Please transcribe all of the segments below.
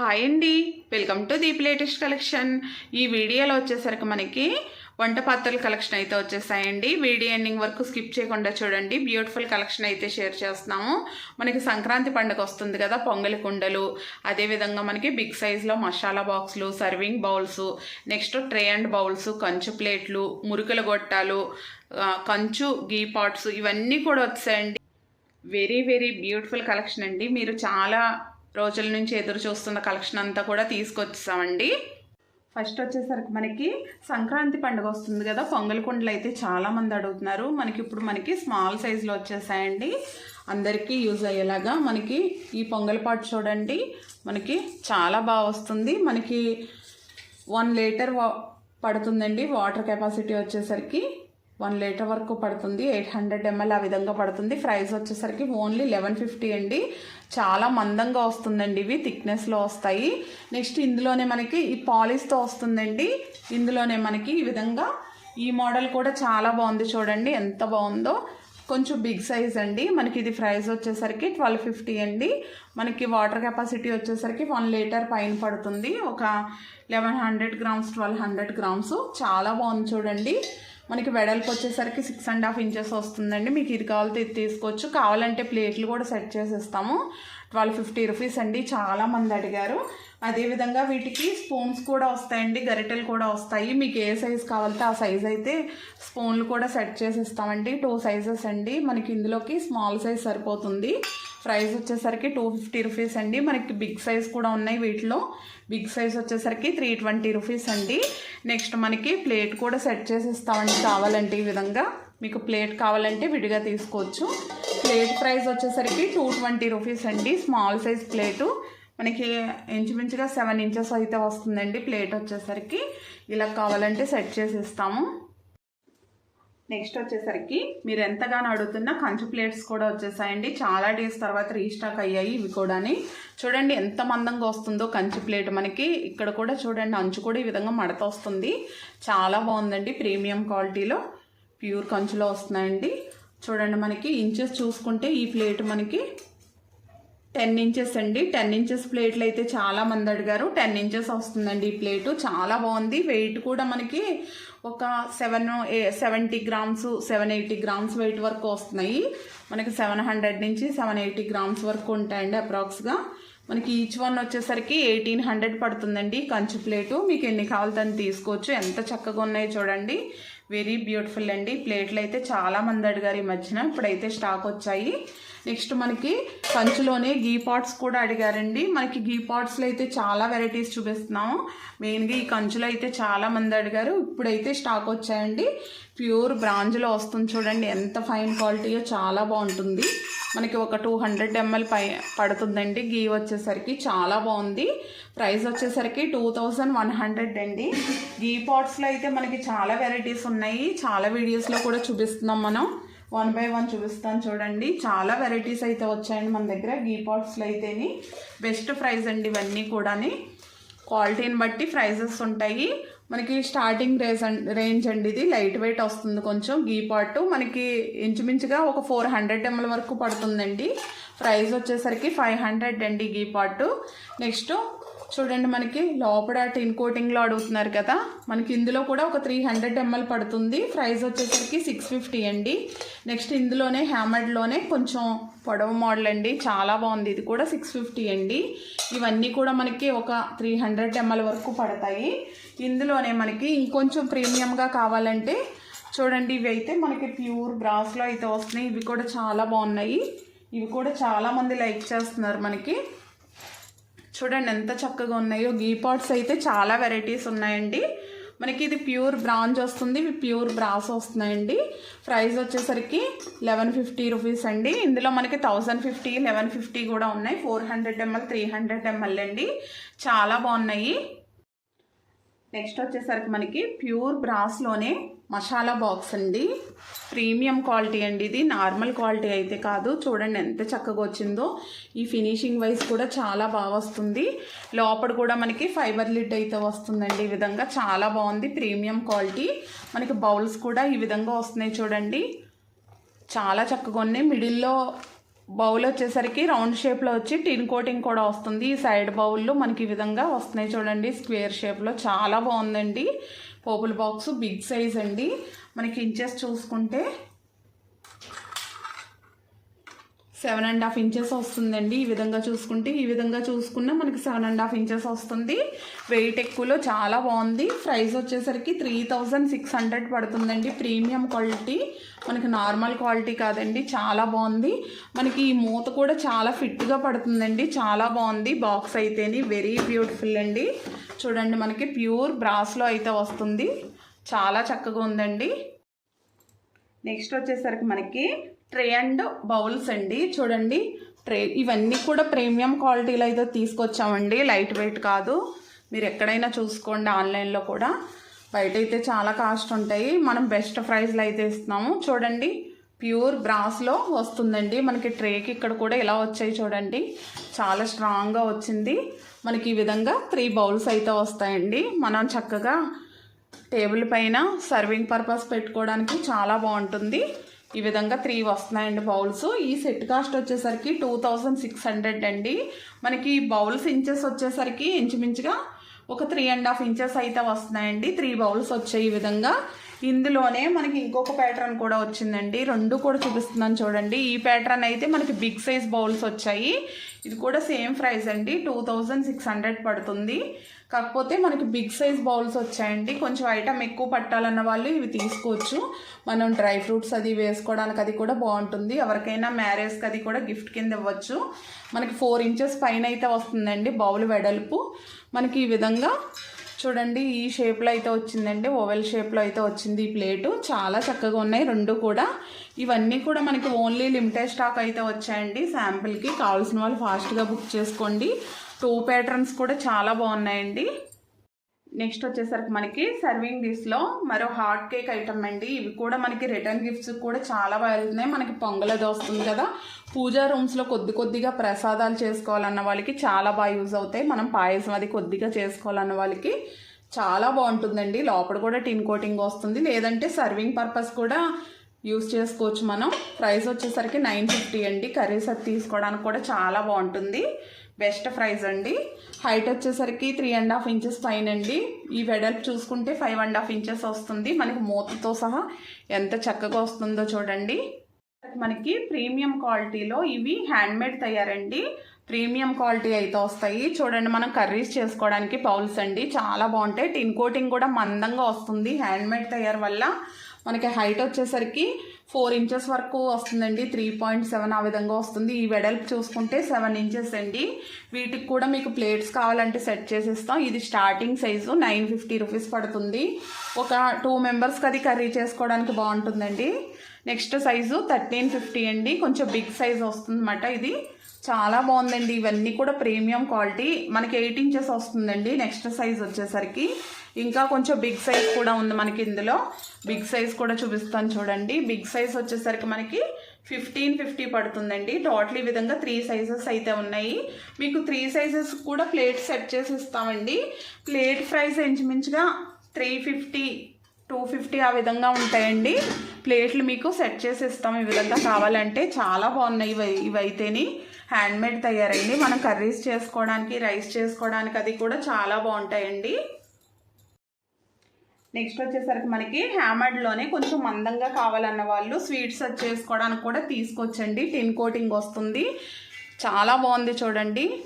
Hi అండి. Welcome to Deep latest collection. ఈ వీడియోలో వచ్చేసరికి మనకి వంట పాత్రల కలెక్షన్ అయితే వచ్చేసాయండి. వీడియో ఎండింగ్ వరకు స్కిప్ చేయకుండా చూడండి. బ్యూటిఫుల్ కలెక్షన్ అయితే షేర్ చేస్తున్నాము. మనకి సంక్రాంతి పండుగ వస్తుంది కదా పొంగలి కుండలు అదేవిధంగా మనకి బిగ్ సైజ్లో మసాలా బాక్సులు serving bowls next tray and bowls కంచు ప్లేట్లు మురుకుల గొట్టాలు కంచు గీ పాట్స్ ఇవన్నీ కూడా వచ్చాయండి. వెరీ వెరీ బ్యూటిఫుల్ కలెక్షన్ అండి. మీరు చాలా రోజుల నుంచి ఎదురు చూస్తున్న కలెక్షన్ అంతా కూడా తీసుకొచ్చేసామండి. ఫస్ట్ వచ్చేసరికి మనకి సంక్రాంతి పండుగ వస్తుంది కదా పొంగల్ కుండలు అయితే చాలామంది అడుగుతున్నారు. మనకి ఇప్పుడు మనకి స్మాల్ సైజులో వచ్చేసాయండి. అందరికీ యూజ్ అయ్యేలాగా మనకి ఈ పొంగల్ పాటు చూడండి. మనకి చాలా బాగా వస్తుంది. మనకి వన్ లీటర్ వా పడుతుందండి. వాటర్ కెపాసిటీ వచ్చేసరికి వన్ లీటర్ వరకు పడుతుంది ఎయిట్ హండ్రెడ్ ఎంఎల్ ఆ విధంగా పడుతుంది. ప్రైస్ వచ్చేసరికి ఓన్లీ లెవెన్ ఫిఫ్టీ అండి. చాలా మందంగా వస్తుందండి ఇవి థిక్నెస్లో వస్తాయి. నెక్స్ట్ ఇందులోనే మనకి ఈ పాలిష్తో వస్తుందండి. ఇందులోనే మనకి ఈ విధంగా ఈ మోడల్ కూడా చాలా బాగుంది చూడండి ఎంత బాగుందో. కొంచెం బిగ్ సైజ్ అండి. మనకి ఇది ప్రైస్ వచ్చేసరికి ట్వెల్వ్ ఫిఫ్టీ అండి. మనకి వాటర్ కెపాసిటీ వచ్చేసరికి వన్ లీటర్ పైన పడుతుంది. ఒక eleven hundred grams twelve hundred grams. చాలా బాగుంది చూడండి. మనకి వెడల్పు వచ్చేసరికి సిక్స్ అండ్ హాఫ్ ఇంచెస్ వస్తుందండి. మీకు ఇది కావాలితే ఇది తీసుకోవచ్చు. కావాలంటే ప్లేట్లు కూడా సెట్ చేసి ఇస్తాము ట్వెల్వ్ ఫిఫ్టీ రూపీస్ అండి చాలా మంది అడిగారు అదేవిధంగా వీటికి స్పూన్స్ కూడా వస్తాయండి. గరిటెలు కూడా వస్తాయి. మీకు ఏ సైజ్ కావాలితే ఆ సైజ్ అయితే స్పూన్లు కూడా సెట్ చేసి ఇస్తామండి టూ సైజెస్ అండి. మనకి ఇందులోకి స్మాల్ సైజ్ సరిపోతుంది. ప్రైస్ వచ్చేసరికి టూ ఫిఫ్టీ రూపీస్ అండి. మనకి బిగ్ సైజ్ కూడా ఉన్నాయి వీటిలో. బిగ్ సైజ్ వచ్చేసరికి త్రీ ట్వంటీ రూపీస్ అండి. నెక్స్ట్ మనకి ప్లేట్ కూడా సెట్ చేసి ఇస్తామండి కావాలంటే ఈ విధంగా. మీకు ప్లేట్ కావాలంటే విడిగా తీసుకోవచ్చు. ప్లేట్ ప్రైస్ వచ్చేసరికి టూ ట్వంటీ రూపీస్ అండి. Small size plate. మనకి ఇంచుమించుగా సెవెన్ ఇంచెస్ అయితే వస్తుందండి ప్లేట్ వచ్చేసరికి. ఇలా కావాలంటే సెట్ చేసి ఇస్తాము నెక్స్ట్ వచ్చేసరికి మీరు ఎంతగానో అడుగుతున్న కంచు ప్లేట్స్ కూడా వచ్చేసాయండి. చాలా డేస్ తర్వాత రీస్టాక్ అయ్యాయి ఇవి కూడాని. చూడండి ఎంత మందంగా వస్తుందో కంచి ప్లేట్ మనకి. ఇక్కడ కూడా చూడండి అంచు కూడా ఈ విధంగా మడత వస్తుంది. చాలా బాగుందండి ప్రీమియం క్వాలిటీలో. ప్యూర్ కంచులో వస్తున్నాయండి. చూడండి మనకి ఇంచెస్ చూసుకుంటే ఈ ప్లేట్ మనకి టెన్ ఇంచెస్ అండి. టెన్ ఇంచెస్ ప్లేట్లు అయితే చాలా మంది అడిగారు. టెన్ ఇంచెస్ వస్తుందండి ఈ ప్లేటు. చాలా బాగుంది. వెయిట్ కూడా మనకి ఒక seven seventy grams seven eighty grams weight వరకు వస్తున్నాయి. మనకి సెవెన్ హండ్రెడ్ నుంచి సెవెన్ ఎయిటీ గ్రామ్స్ వరకు ఉంటాయండి అప్రాక్స్గా. మనకి ఈచ్ వన్ వచ్చేసరికి ఎయిటీన్ హండ్రెడ్ పడుతుందండి కంచు ప్లేటు. మీకు ఎన్ని కావాలితే తీసుకోవచ్చు. ఎంత చక్కగా ఉన్నాయో చూడండి. వెరీ బ్యూటిఫుల్ అండి. ప్లేట్లు అయితే చాలా మంది అడిగారు ఈ మధ్యన. ఇప్పుడైతే స్టాక్ వచ్చాయి. నెక్స్ట్ మనకి కంచులోనే గీ పాట్స్ కూడా అడిగారండి. మనకి గీ పాట్స్లో అయితే చాలా వెరైటీస్ చూపిస్తున్నాము. మెయిన్గా ఈ కంచులో అయితే చాలా మంది అడిగారు. ఇప్పుడైతే స్టాక్ వచ్చాయండి. ప్యూర్ బ్రాంజ్లో వస్తుంది చూడండి. ఎంత ఫైన్ క్వాలిటీయో చాలా బాగుంటుంది. మనకి ఒక టూ హండ్రెడ్ ఎంఎల్ పై పడుతుందండి. గీ వచ్చేసరికి చాలా బాగుంది. ప్రైస్ వచ్చేసరికి టూ థౌజండ్ వన్ హండ్రెడ్ అండి. గీ పాట్స్లో అయితే మనకి చాలా వెరైటీస్ ఉన్నాయి. చాలా వీడియోస్లో కూడా చూపిస్తున్నాం మనం. వన్ బై వన్ చూపిస్తాను చూడండి. చాలా వెరైటీస్ అయితే వచ్చాయండి మన దగ్గర. గీ పాట్స్లో అయితేని బెస్ట్ ప్రైస్ అండి ఇవన్నీ కూడాని. క్వాలిటీని బట్టి ప్రైజెస్ ఉంటాయి. మనకి స్టార్టింగ్ రేజ్ రేంజ్ అండి ఇది. లైట్ వెయిట్ వస్తుంది కొంచెం. గీ పాటు మనకి ఇంచుమించుగా ఒక ఫోర్ హండ్రెడ్ ఎంఎల్ వరకు పడుతుందండి. ప్రైస్ వచ్చేసరికి ఫైవ్ హండ్రెడ్ అండి గీ పాటు నెక్స్ట్ చూడండి మనకి లోపల టిన్ కోటింగ్లో అడుగుతున్నారు కదా. మనకి ఇందులో కూడా ఒక త్రీ హండ్రెడ్ ఎంఎల్ పడుతుంది. ప్రైస్ వచ్చేసరికి సిక్స్ ఫిఫ్టీ అండి. నెక్స్ట్ ఇందులోనే హ్యామర్డ్లోనే కొంచెం పొడవు మోడల్ అండి. చాలా బాగుంది. ఇది కూడా సిక్స్ ఫిఫ్టీ అండి. ఇవన్నీ కూడా మనకి ఒక త్రీ హండ్రెడ్ ఎంఎల్ వరకు పడతాయి. ఇందులోనే మనకి ఇంకొంచెం ప్రీమియంగా కావాలంటే చూడండి ఇవి అయితే మనకి ప్యూర్ బ్రాస్లో అయితే వస్తున్నాయి. ఇవి కూడా చాలా బాగున్నాయి. ఇవి కూడా చాలామంది లైక్ చేస్తున్నారు మనకి. చూడండి ఎంత చక్కగా ఉన్నాయో. గీ పాట్స్ అయితే చాలా వెరైటీస్ ఉన్నాయండి. మనకి ఇది ప్యూర్ బ్రాంజ్ వస్తుంది. ఇవి ప్యూర్ బ్రాస్ వస్తున్నాయండి. ప్రైస్ వచ్చేసరికి లెవెన్ ఫిఫ్టీ రూపీస్ అండి. ఇందులో మనకి థౌజండ్ ఫిఫ్టీ లెవెన్ ఫిఫ్టీ కూడా ఉన్నాయి. Four hundred ML three hundred ML అండి. చాలా బాగున్నాయి. నెక్స్ట్ వచ్చేసరికి మనకి ప్యూర్ బ్రాస్లోనే మసాలా బాక్స్ అండి. ప్రీమియం క్వాలిటీ అండి ఇది. నార్మల్ క్వాలిటీ అయితే కాదు. చూడండి ఎంత చక్కగా వచ్చిందో. ఈ ఫినిషింగ్ వైజ్ కూడా చాలా బాగా వస్తుంది. లోపల కూడా మనకి ఫైబర్ లిడ్ అయితే వస్తుందండి. ఈ విధంగా చాలా బాగుంది. Premium quality. మనకి బౌల్స్ కూడా ఈ విధంగా వస్తున్నాయి చూడండి. చాలా చక్కగా ఉన్నాయి. మిడిల్లో బౌల్ వచ్చేసరికి రౌండ్ షేప్లో వచ్చి టిన్ కోటింగ్ కూడా వస్తుంది. ఈ సైడ్ బౌల్లో మనకి ఈ విధంగా వస్తున్నాయి చూడండి. స్క్వేర్ షేప్లో చాలా బాగుందండి. పోపుల బాక్స్ బిగ్ సైజ్ అండి. మనకి ఇంచెస్ చూసుకుంటే సెవెన్ అండ్ హాఫ్ ఇంచెస్ వస్తుందండి. ఈ విధంగా చూసుకుంటే ఈ విధంగా చూసుకున్నా మనకి సెవెన్ అండ్ హాఫ్ ఇంచెస్ వస్తుంది. వెయిట్ ఎక్కువలో చాలా బాగుంది. ప్రైస్ వచ్చేసరికి త్రీ థౌజండ్ సిక్స్ హండ్రెడ్ పడుతుందండి. Premium quality. మనకి నార్మల్ క్వాలిటీ కాదండి. చాలా బాగుంది. మనకి ఈ మూత కూడా చాలా ఫిట్గా పడుతుందండి. చాలా బాగుంది. బాక్స్ అయితేని వెరీ బ్యూటిఫుల్ అండి. చూడండి మనకి ప్యూర్ బ్రాస్లో అయితే వస్తుంది. చాలా చక్కగా ఉందండి. నెక్స్ట్ వచ్చేసరికి మనకి ట్రే అండ్ బౌల్స్ అండి. చూడండి ట్రే ఇవన్నీ కూడా ప్రీమియం క్వాలిటీలో అయితే తీసుకొచ్చామండి. లైట్ వెయిట్ కాదు. మీరు ఎక్కడైనా చూసుకోండి ఆన్లైన్లో కూడా. బయట అయితే చాలా కాస్ట్ ఉంటాయి. మనం బెస్ట్ ప్రైస్లో అయితే ఇస్తున్నాము. చూడండి ప్యూర్ బ్రాస్లో వస్తుందండి. మనకి ట్రేకి ఇక్కడ కూడా ఇలా వచ్చాయి చూడండి. చాలా స్ట్రాంగ్గా వచ్చింది. మనకి ఈ విధంగా త్రీ బౌల్స్ అయితే వస్తాయండి. మనం చక్కగా టేబుల్ పైన సర్వింగ్ పర్పస్ పెట్టుకోవడానికి చాలా బాగుంటుంది. ఈ విధంగా త్రీ వస్తున్నాయండి బౌల్స్ ఈ సెట్ కాస్ట్ వచ్చేసరికి టూ థౌజండ్ సిక్స్ హండ్రెడ్ అండి. మనకి బౌల్స్ ఇంచెస్ వచ్చేసరికి ఇంచుమించుగా ఒక త్రీ అండ్ హాఫ్ ఇంచెస్ అయితే వస్తున్నాయండి. త్రీ బౌల్స్ వచ్చాయి ఈ విధంగా. ఇందులోనే మనకి ఇంకొక ప్యాటర్న్ కూడా వచ్చిందండి. రెండు కూడా చూపిస్తున్నాను చూడండి. ఈ ప్యాటర్న్ అయితే మనకి బిగ్ సైజ్ బౌల్స్ వచ్చాయి. ఇది కూడా సేమ్ ప్రైస్ అండి. టూ సిక్స్ హండ్రెడ్ పడుతుంది. కాకపోతే మనకి బిగ్ సైజ్ బౌల్స్ వచ్చాయండి. కొంచెం ఐటమ్ ఎక్కువ పట్టాలన్న వాళ్ళు ఇవి తీసుకోవచ్చు. మనం డ్రై ఫ్రూట్స్ అది వేసుకోవడానికి అది కూడా బాగుంటుంది. ఎవరికైనా మ్యారేజ్కి అది కూడా గిఫ్ట్ కింద ఇవ్వచ్చు. మనకి ఫోర్ ఇంచెస్ పైన అయితే వస్తుందండి బౌల్ వెడల్పు. మనకి ఈ విధంగా చూడండి ఈ షేప్లో అయితే వచ్చిందండి. ఓవెల్ షేప్లో అయితే వచ్చింది ఈ ప్లేటు చాలా చక్కగా ఉన్నాయి. రెండు కూడా. ఇవన్నీ కూడా మనకి ఓన్లీ లిమిటెడ్ స్టాక్ అయితే వచ్చాయండి. శాంపిల్కి కావాల్సిన వాళ్ళు ఫాస్ట్గా బుక్ చేసుకోండి. టూ ప్యాటర్న్స్ కూడా చాలా బాగున్నాయండి. నెక్స్ట్ వచ్చేసరికి మనకి సర్వింగ్ డిష్లో మరో హాట్ కేక్ ఐటమ్ అండి. ఇవి కూడా మనకి రిటర్న్ గిఫ్ట్స్ కూడా చాలా బాగా వెళ్తున్నాయి మనకి పొంగలది వస్తుంది కదా. పూజా రూమ్స్లో కొద్ది కొద్దిగా ప్రసాదాలు చేసుకోవాలన్న వాళ్ళకి చాలా బాగా యూజ్ అవుతాయి. మనం పాయసం అది కొద్దిగా చేసుకోవాలన్న వాళ్ళకి చాలా బాగుంటుందండి. లోపల కూడా టిన్ కోటింగ్ వస్తుంది. లేదంటే సర్వింగ్ పర్పస్ కూడా యూస్ చేసుకోవచ్చు మనం. ప్రైస్ వచ్చేసరికి నైన్ ఫిఫ్టీ అండి. కర్రీస్ అది తీసుకోవడానికి కూడా చాలా బాగుంటుంది. బెస్ట్ ప్రైస్ అండి. హైట్ వచ్చేసరికి త్రీ అండ్ హాఫ్ ఇంచెస్ పైన అండి. ఈ వెడల్పు చూసుకుంటే ఫైవ్ అండ్ హాఫ్ ఇంచెస్ వస్తుంది. మనకి మూతతో సహా ఎంత చక్కగా వస్తుందో చూడండి. మనకి ప్రీమియం క్వాలిటీలో ఇవి హ్యాండ్మేడ్ తయారండి. ప్రీమియం క్వాలిటీ అయితే వస్తాయి. చూడండి మనం కర్రీస్ చేసుకోవడానికి పౌల్స్ అండి. చాలా బాగుంటాయి. టిన్ కోటింగ్ కూడా మందంగా వస్తుంది. హ్యాండ్మేడ్ తయారు వల్ల మనకి హైట్ వచ్చేసరికి ఫోర్ ఇంచెస్ వరకు వస్తుందండి. త్రీ పాయింట్ సెవెన్ ఆ విధంగా వస్తుంది. ఈ వెడల్పు చూసుకుంటే సెవెన్ ఇంచెస్ అండి. వీటికి కూడా మీకు ప్లేట్స్ కావాలంటే సెట్ చేసిస్తాం. ఇది starting size nine fifty rupees పడుతుంది. ఒక టూ మెంబర్స్కి అది కర్రీ చేసుకోవడానికి బాగుంటుందండి. నెక్స్ట్ సైజు థర్టీన్ ఫిఫ్టీ అండి. కొంచెం బిగ్ సైజ్ వస్తుందన్నమాట ఇది. చాలా బాగుందండి. ఇవన్నీ కూడా ప్రీమియం క్వాలిటీ. మనకి ఎయిట్ ఇంచెస్ వస్తుందండి. నెక్స్ట్ సైజ్ వచ్చేసరికి ఇంకా కొంచెం బిగ్ సైజ్ కూడా ఉంది మనకి ఇందులో. బిగ్ సైజ్ కూడా చూపిస్తాను చూడండి. బిగ్ సైజ్ వచ్చేసరికి మనకి ఫిఫ్టీన్ ఫిఫ్టీ పడుతుందండి. టోటల్ ఈ విధంగా త్రీ సైజెస్ అయితే ఉన్నాయి. మీకు త్రీ సైజెస్ కూడా ప్లేట్ సెట్ చేసి ఇస్తామండి. ప్లేట్ ప్రైస్ ఇంచుమించుగా త్రీ ఫిఫ్టీ టూ ఫిఫ్టీ ఆ విధంగా ఉంటాయండి. ప్లేట్లు మీకు సెట్ చేసి ఇస్తాం. ఈ విధంగా కావాలంటే చాలా బాగున్నాయి ఇవి ఇవైతేని. హ్యాండ్మేడ్ తయారండి. మనం కర్రీస్ చేసుకోవడానికి రైస్ చేసుకోవడానికి అది కూడా చాలా బాగుంటాయండి. నెక్స్ట్ వచ్చేసరికి మనకి హ్యామర్డ్లోనే కొంచెం మందంగా కావాలన్న వాళ్ళు స్వీట్స్ చేసుకోవడానికి కూడా తీసుకొచ్చండి. టిన్ కోటింగ్ వస్తుంది. చాలా బాగుంది చూడండి.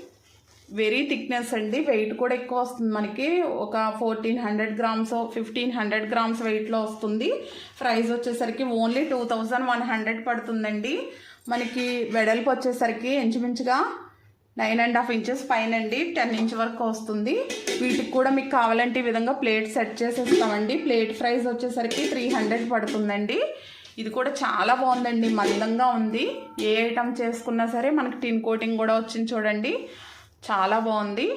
వెరీ థిక్నెస్ అండి. వెయిట్ కూడా ఎక్కువ వస్తుంది మనకి. ఒక fourteen hundred grams fifteen hundred grams వెయిట్లో వస్తుంది. ప్రైస్ వచ్చేసరికి only two thousand one hundred పడుతుందండి. మనకి వెడల్పు వచ్చేసరికి ఇంచుమించుగా నైన్ అండ్ హాఫ్ ఇంచెస్ పైన అండి టెన్ ఇంచ్ వరకు వస్తుంది. వీటికి కూడా మీకు కావాలంటే ఈ విధంగా ప్లేట్ సెట్ చేసేస్తామండి. ప్లేట్ ప్రైస్ వచ్చేసరికి త్రీ హండ్రెడ్ పడుతుందండి. ఇది కూడా చాలా బాగుందండి మందంగా ఉంది. ఏ ఐటమ్ చేసుకున్నా సరే మనకి టిన్ కోటింగ్ కూడా వచ్చింది చూడండి. చాలా బాగుంది.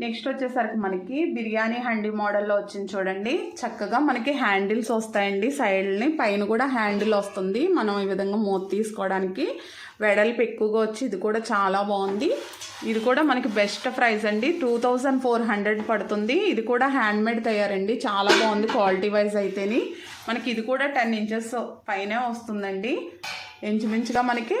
నెక్స్ట్ వచ్చేసరికి మనకి బిర్యానీ హండీ మోడల్లో వచ్చింది చూడండి. చక్కగా మనకి హ్యాండిల్స్ వస్తాయండి సైడ్ని. పైన కూడా హ్యాండిల్ వస్తుంది. మనం ఈ విధంగా మూత తీసుకోవడానికి వెడల్పు ఎక్కువగా వచ్చి ఇది కూడా చాలా బాగుంది. ఇది కూడా మనకి బెస్ట్ ప్రైస్ అండి. టూ థౌజండ్ ఫోర్ హండ్రెడ్ పడుతుంది. ఇది కూడా హ్యాండ్మేడ్ తయారండి. చాలా బాగుంది క్వాలిటీ వైజ్ అయితేని. మనకి ఇది కూడా టెన్ ఇంచెస్ పైనే వస్తుందండి. ఇంచుమించుగా మనకి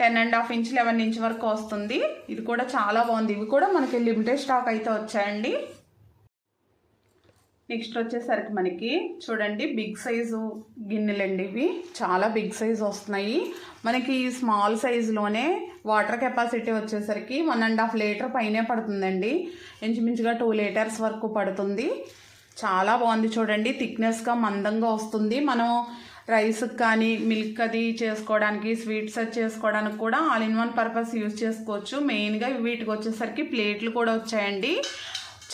ten and half inch eleven inch వరకు వస్తుంది. ఇది కూడా చాలా బాగుంది. ఇవి కూడా మనకి లిమిటెడ్ స్టాక్ అయితే వచ్చాయండి. నెక్స్ట్ వచ్చేసరికి మనకి చూడండి బిగ్ సైజు గిన్నెలండి ఇవి. చాలా బిగ్ సైజు వస్తున్నాయి. మనకి స్మాల్ సైజులోనే వాటర్ కెపాసిటీ వచ్చేసరికి వన్ అండ్ హాఫ్ లీటర్ పైనే పడుతుందండి. ఇంచుమించుగా టూ లీటర్స్ వరకు పడుతుంది. చాలా బాగుంది చూడండి. థిక్నెస్గా మందంగా వస్తుంది. మనం రైస్కి కానీ మిల్క్ అది చేసుకోవడానికి స్వీట్స్ అది చేసుకోవడానికి కూడా all in one purpose use చేసుకోవచ్చు. మెయిన్గా వీటికి వచ్చేసరికి ప్లేట్లు కూడా వచ్చాయండి.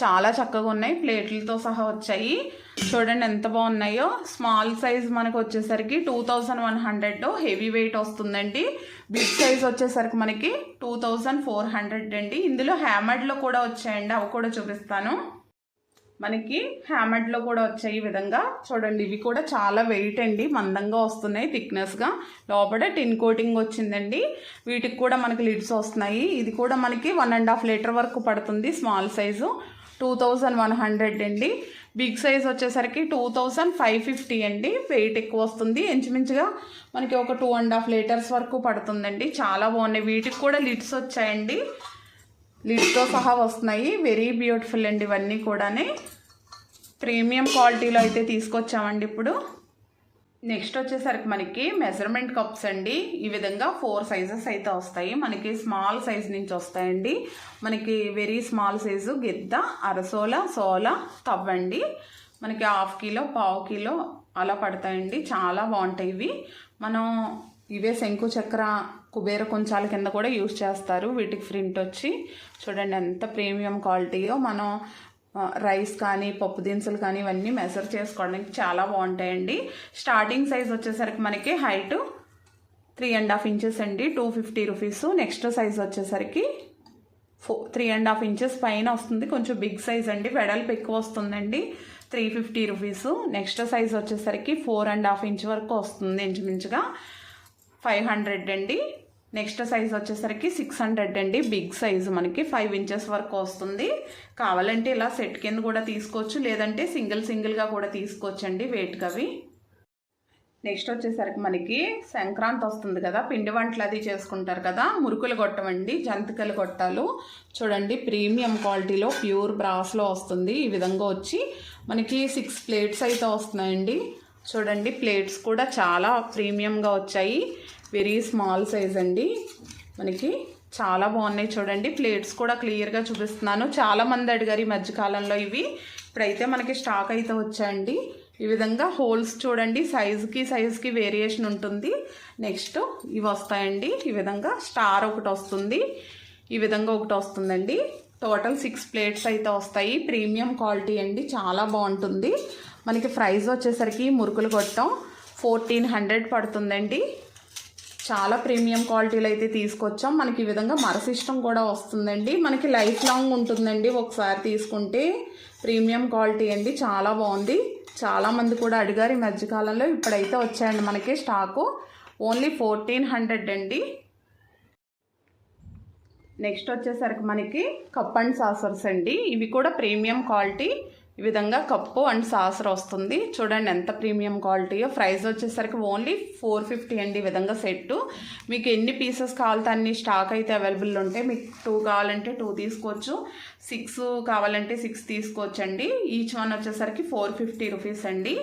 చాలా చక్కగా ఉన్నాయి. ప్లేట్లతో సహా వచ్చాయి. చూడండి ఎంత బాగున్నాయో. స్మాల్ సైజ్ మనకు వచ్చేసరికి two thousand one hundred heavy weight వస్తుందండి. బిగ్ సైజ్ వచ్చేసరికి మనకి టూ థౌజండ్ ఫోర్ హండ్రెడ్ అండి. ఇందులో హ్యామర్డ్లో కూడా వచ్చాయండి. అవి కూడా చూపిస్తాను. మనకి హ్యామడ్లో కూడా వచ్చాయి ఈ విధంగా చూడండి ఇవి కూడా చాలా వెయిట్ అండి. మందంగా వస్తున్నాయి థిక్నెస్గా లోపల టిన్ కోటింగ్ వచ్చిందండి. వీటికి కూడా మనకి లిడ్స్ వస్తున్నాయి. ఇది కూడా మనకి వన్ అండ్ హాఫ్ లీటర్ వరకు పడుతుంది small size two thousand one hundred అండి. బిగ్ సైజ్ వచ్చేసరికి టూ థౌజండ్ ఫైవ్ ఫిఫ్టీ అండి. వెయిట్ ఎక్కువ వస్తుంది. ఇంచుమించుగా మనకి ఒక టూ అండ్ హాఫ్ లీటర్స్ వరకు పడుతుందండి. చాలా బాగున్నాయి. వీటికి కూడా లిడ్స్ వచ్చాయండి. లిడ్తో సహా వస్తున్నాయి. వెరీ బ్యూటిఫుల్ అండి ఇవన్నీ కూడానే. ప్రీమియం క్వాలిటీలో అయితే తీసుకొచ్చామండి ఇప్పుడు. నెక్స్ట్ వచ్చేసరికి మనకి మెజర్మెంట్ కప్స్ అండి. ఈ విధంగా ఫోర్ సైజెస్ అయితే వస్తాయి. మనకి స్మాల్ సైజ్ నుంచి వస్తాయండి. మనకి వెరీ స్మాల్ సైజు గిద్ద అరసోల సోల తవ్వండి మనకి హాఫ్ కిలో పావు కిలో అలా పడతాయండి. చాలా బాగుంటాయి ఇవి. మనం ఇవే శంకు చక్ర కుబేర కొంచాల కింద కూడా యూజ్ చేస్తారు. వీటికి ప్రింట్ వచ్చి చూడండి ఎంత ప్రీమియం క్వాలిటీయో. మనం రైస్ కానీ పప్పు దినుసులు కానీ ఇవన్నీ మెజర్ చేసుకోవడానికి చాలా బాగుంటాయండి. స్టార్టింగ్ సైజ్ వచ్చేసరికి మనకి height three and half inches అండి. Two fifty rupees next size వచ్చేసరికి ఫో త్రీ అండ్ హాఫ్ ఇంచెస్ పైన వస్తుంది. కొంచెం బిగ్ సైజ్ అండి. వెడల్పు ఎక్కువ వస్తుందండి. Three fifty rupees next size వచ్చేసరికి ఫోర్ అండ్ హాఫ్ ఇంచ్ వరకు వస్తుంది ఇంచుమించుగా. ఫైవ్ హండ్రెడ్ అండి. నెక్స్ట్ సైజ్ వచ్చేసరికి సిక్స్ హండ్రెడ్ అండి. బిగ్ సైజు మనకి ఫైవ్ ఇంచెస్ వరకు వస్తుంది. కావాలంటే ఇలా సెట్ కింద కూడా తీసుకోవచ్చు. లేదంటే సింగిల్ సింగిల్గా కూడా తీసుకోవచ్చు అండి వెయిట్కి అవి. నెక్స్ట్ వచ్చేసరికి మనకి సంక్రాంతి వస్తుంది కదా. పిండి వంటలు అది చేసుకుంటారు కదా. మురుకులు కొట్టమండి. జంతికలు కొట్టాలు. చూడండి ప్రీమియం క్వాలిటీలో ప్యూర్ బ్రాస్లో వస్తుంది. ఈ విధంగా వచ్చి మనకి సిక్స్ ప్లేట్స్ అయితే వస్తున్నాయండి. చూడండి ప్లేట్స్ కూడా చాలా ప్రీమియంగా వచ్చాయి. వెరీ స్మాల్ సైజ్ అండి. మనకి చాలా బాగున్నాయి చూడండి. ప్లేట్స్ కూడా క్లియర్గా చూపిస్తున్నాను. చాలా మంది అడిగారు ఈ మధ్యకాలంలో ఇవి. ఇప్పుడైతే మనకి స్టాక్ అయితే వచ్చాయండి. ఈ విధంగా హోల్స్ చూడండి సైజుకి సైజుకి వేరియేషన్ ఉంటుంది. నెక్స్ట్ ఇవి వస్తాయండి. ఈ విధంగా స్టార్ ఒకటి వస్తుంది. ఈ విధంగా ఒకటి వస్తుందండి. టోటల్ సిక్స్ ప్లేట్స్ అయితే వస్తాయి. ప్రీమియం క్వాలిటీ అండి. చాలా బాగుంటుంది. మనకి ప్రైస్ వచ్చేసరికి మురుకులు కొట్టం. ఫోర్టీన్ హండ్రెడ్ పడుతుందండి. చాలా ప్రీమియం క్వాలిటీలు అయితే తీసుకొచ్చాం. మనకి ఈ విధంగా మరసిష్టం కూడా వస్తుందండి. మనకి లైఫ్ లాంగ్ ఉంటుందండి ఒకసారి తీసుకుంటే. ప్రీమియం క్వాలిటీ అండి. చాలా బాగుంది. చాలామంది కూడా అడిగారు ఈ మధ్యకాలంలో ఇప్పుడైతే వచ్చాయండి మనకి స్టాకు. ఓన్లీ ఫోర్టీన్ హండ్రెడ్ అండి. నెక్స్ట్ వచ్చేసరికి మనకి కప్ అండ్ సాసర్స్ అండి. ఇవి కూడా ప్రీమియం క్వాలిటీ. ఈ విధంగా కప్పు అండ్ సాసర్ వస్తుంది. చూడండి ఎంత ప్రీమియం క్వాలిటీయో ప్రైస్ వచ్చేసరికి ఓన్లీ ఫోర్ ఫిఫ్టీ అండి ఈ విధంగా సెట్ మీకు ఎన్ని పీసెస్ కావాలితే అన్ని స్టాక్ అయితే అవైలబుల్ ఉంటాయి. మీకు టూ కావాలంటే టూ తీసుకోవచ్చు. సిక్స్ కావాలంటే సిక్స్ తీసుకోవచ్చు అండి ఈచ్ వన్ వచ్చేసరికి ఫోర్ ఫిఫ్టీ రూపీస్ అండి.